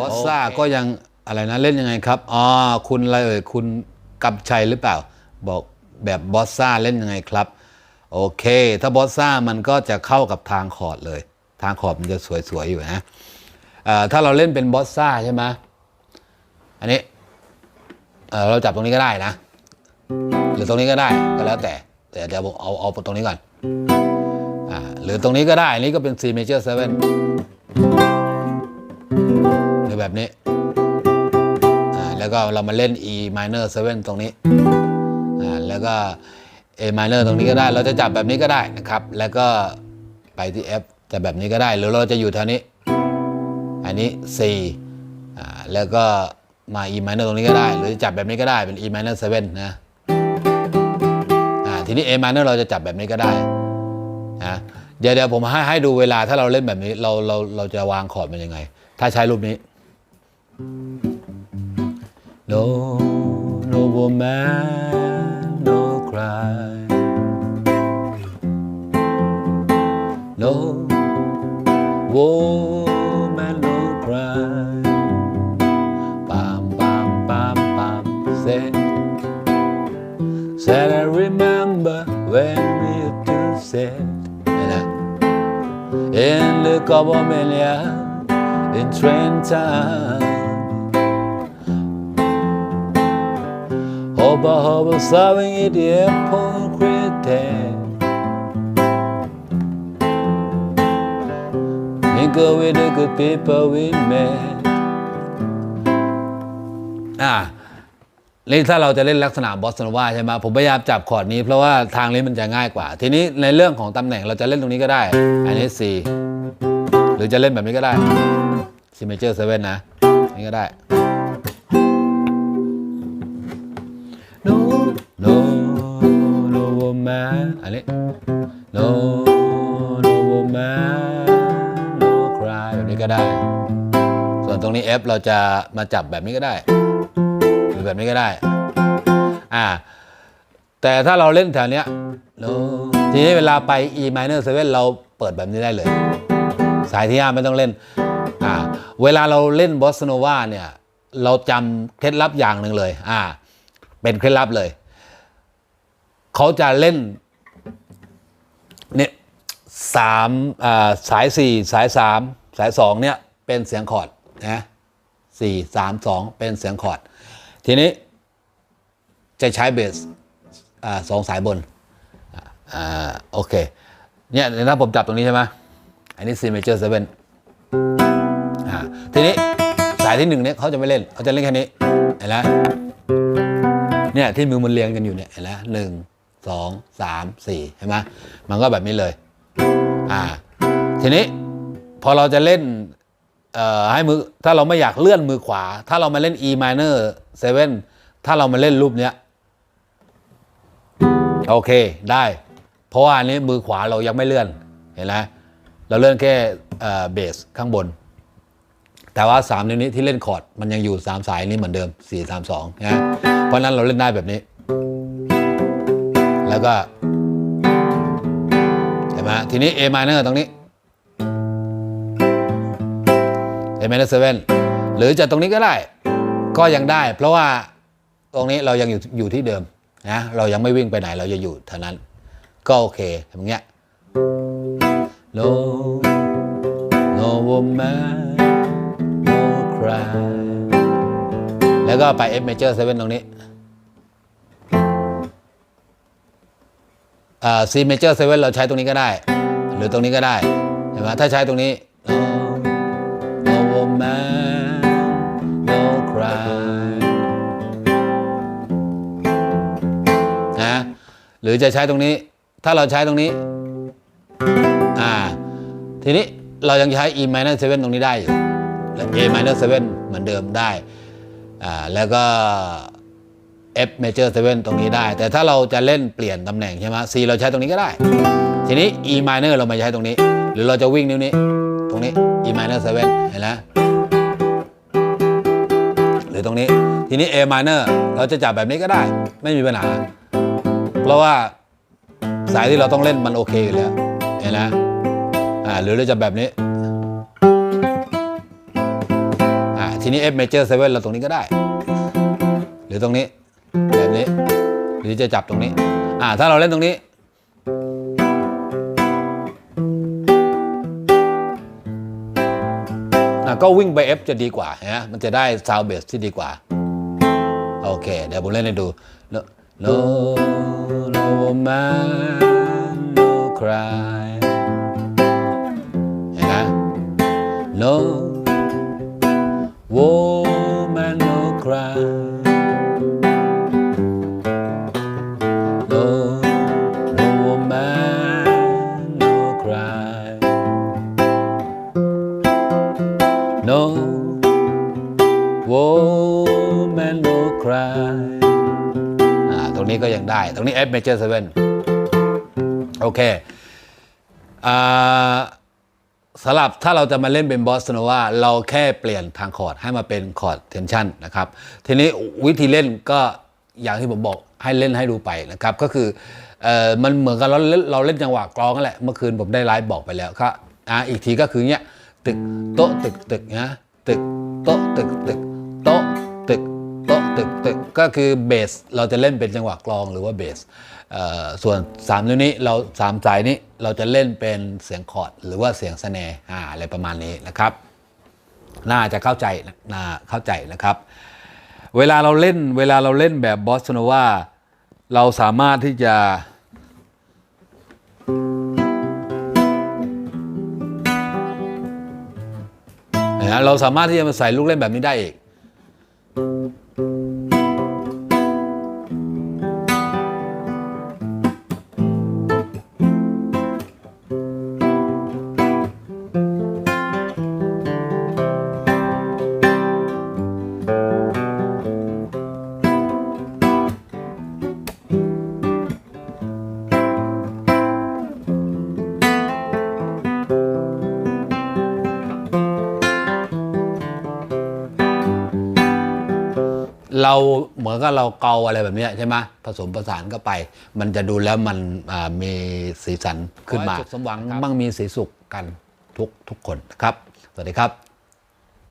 บอสซ่าก็ยังอะไรนะเล่นยังไงครับอ๋อคุณอะไรเอ่ยคุณกำชัยหรือเปล่า บอกแบบบอสซ่าเล่นยังไงครับ โอเค ถ้าบอสซ่ามันก็จะเข้ากับทางคอร์ดเลย ทางคอร์ดมันจะสวยๆอยู่นะถ้าเราเล่นเป็นบอสซ่าใช่ไหมอันนี้เราจับตรงนี้ก็ได้นะ หรือตรงนี้ก็ได้ก็แล้วแต่ แต่เดี๋ยวเอาเอาตรงนี้ก่อนอหรือตรงนี้ก็ได้อันนี้ก็เป็น C major 7 แบบนี้ แล้วก็เรามาเล่น E minor 7 ตรงนี้ แล้วก็ A minor ตรงนี้ก็ได้ เราจะจับแบบนี้ก็ได้นะครับ แล้วก็ไปที่ F จะแบบนี้ก็ได้ หรือเราจะอยู่แถวนี้ อันนี้ C แล้วก็มา E minor ตรงนี้ก็ได้ หรือจับแบบนี้ก็ได้ เป็น E minor 7 นะทีนี้ A minor เราจะจับแบบนี้ก็ได้นะเดี๋ยวเดี๋ยวผมให้ให้ดูเวลาถ้าเราเล่นแบบนี้เราเราเราจะวางคอร์ดเป็นยังไง ถ้าใช้รูปนี้ No, no woman, no cry. No woman, no cry. Bam, bam, bam, bam, say. Said I remember when we two said, and in the couple million in Trenton. Hoppa hoppa serving it the airport critic Mingle with the good people we met อ่านี่ถ้าเราจะเล่นลักษณะบอสโนวาใช่ไหมผมพยายามจับคอร์ดนี้เพราะว่าทางนี้มันจะง่ายกว่า ทีนี้ในเรื่องของตำแหน่งเราจะเล่นตรงนี้ก็ได้ อันนี้ C หรือจะเล่นแบบนี้ก็ได้ C major 7นะ นี่ก็ได้ อันนี้ No no woman no cry แบบนี้ก็ได้ ส่วนตรงนี้ F เราจะมาจับแบบนี้ก็ได้ หรือแบบนี้ก็ได้ อ่า แต่ถ้าเราเล่นแถวเนี้ยโนทีนี้เวลาไป E minor 7เราเปิดแบบนี้ได้เลย สายที่ห้าไม่ต้องเล่น อ่า เวลาเราเล่นบอสโนวาเนี่ย เราจำเคล็ดลับอย่างหนึ่งเลย อ่า เป็นเคล็ดลับเลย เขาจะเล่น เนี่ยสามสายสี่สายสามสายสองเนี่ยเป็นเสียงคอร์ดนะสี่สามสองเป็นเสียงคอร์ด ทีนี้จะใช้เบสอสองสายบนอ่าโอเคเนี่ยถ้าผมจับตรงนี้ใช่ไหมอันนี้ C major 7อ่าทีนี้สายที่หนึ่งเนี่ยเขาจะไม่เล่นเขาจะเล่นแค่นี้เห็นไหมเนี่ยที่มือมันเรียงกันอยู่เนี่ยเห็นไหมหนึ่ง สองสามสี่เห็นไหมมันก็แบบนี้เลยอ่าทีนี้พอเราจะเล่นเอ่อให้มือถ้าเราไม่อยากเลื่อนมือขวา ถ้าเรามาเล่น E minor 7 ถ้าเรามาเล่นรูปเนี้ยโอเคได้ เพราะว่าอันนี้มือขวาเรายังไม่เลื่อนเห็นไหมเราเลื่อนแค่เบสข้างบน แต่ว่า3นิ้วนี้ที่เล่นคอร์ดมันยังอยู่ 3 สายนี้เหมือนเดิม 4 3 2นะเพราะนั้นเราเล่นได้แบบนี้ แล้วก็เห็นไหมทีนี้ A minor ตรงนี้ A minor 7หรือจะตรงนี้ก็ได้ ก็ยังได้ เพราะว่าตรงนี้เรายังอยู่อยู่ที่เดิมนะเรายังไม่วิ่งไปไหนเราจะอยู่เท่านั้น ก็โอเคอย่างเงี้ย No no woman no cry แล้วก็ไป F major 7ตรงนี้ อ่า C major 7เราใช้ตรงนี้ก็ได้ หรือตรงนี้ก็ได้เห็นไหมถ้าใช้ตรงนี้ no no man no cry นะหรือจะใช้ตรงนี้ ถ้าเราใช้ตรงนี้ อ่า ทีนี้เรายังใช้ E minor 7ตรงนี้ได้อยู่ แล้ว A minor 7เหมือนเดิมได้ อ่า แล้วก็ F major 7 ตรงนี้ได้ แต่ถ้าเราจะเล่นเปลี่ยนตำแหน่งใช่ไหม C เราใช้ตรงนี้ก็ได้ ทีนี้ E minor เรามาใช้ตรงนี้ หรือเราจะวิ่งนิ้วนี้ ตรงนี้ E minor 7 เห็นไหมหรือตรงนี้ ทีนี้ A minor เราจะจับแบบนี้ก็ได้ ไม่มีปัญหา เพราะว่าสายที่เราต้องเล่นมันโอเคอยู่แล้ว เห็นไหมอ่า หรือเราจะแบบนี้อ่าทีนี้ F major 7เราตรงนี้ก็ได้ หรือตรงนี้ แบบนี้ หรือจะจับตรงนี้ อ่า ถ้าเราเล่นตรงนี้อะก็วิ่งไป F จะดีกว่านะมันจะได้ซาวเบสที่ดีกว่า โอเค เดี๋ยวผมเล่นให้ดู no no man no cry รงนี้ F major 7 โอเคอ่าสำหรับถ้าเราจะมาเล่นเป็นบอสโนวาเราแค่เปลี่ยนทางคอร์ดให้มาเป็นคอร์ดเทนชันนะครับ ทีนี้วิธีเล่นก็อย่างที่ผมบอกให้เล่นให้ดูไปนะครับ ก็คืออมันเหมือนกับเราเล่นเราเล่นจังหวะกลองนั่นแหละ เมื่อคืนผมได้ไลฟ์บอกไปแล้วก็อ่าอีกทีก็คือเนี้ยตึกโต๊ะตึกตึกนะตึกโต๊ะตึกตึกโต๊ะตึก ตึกตึกก็คือเบสเราจะเล่นเป็นจังหวะกลองหรือว่าเบสส่วน3นิ้วนี้เราสามสายนี้เราจะเล่นเป็นเสียงคอร์ดหรือว่าเสียงสแนร์อะไรประมาณนี้นะครับ น่าจะเข้าใจน่าเข้าใจนะครับ เวลาเราเล่นเวลาเราเล่นแบบบอสโนวาเราสามารถที่จะเราสามารถที่จะมาใส่ลูกเล่นแบบนี้ได้อีก เราเหมือนกับเราเกาอะไรแบบเนี้ยใช่ไหมผสมผสานก็ไป มันจะดูแล้วมันอ่ามีสีสันขึ้นมาสุขสมหวังมั่งมีสีสุขกันทุกทุกคนนะครับ สวัสดีครับ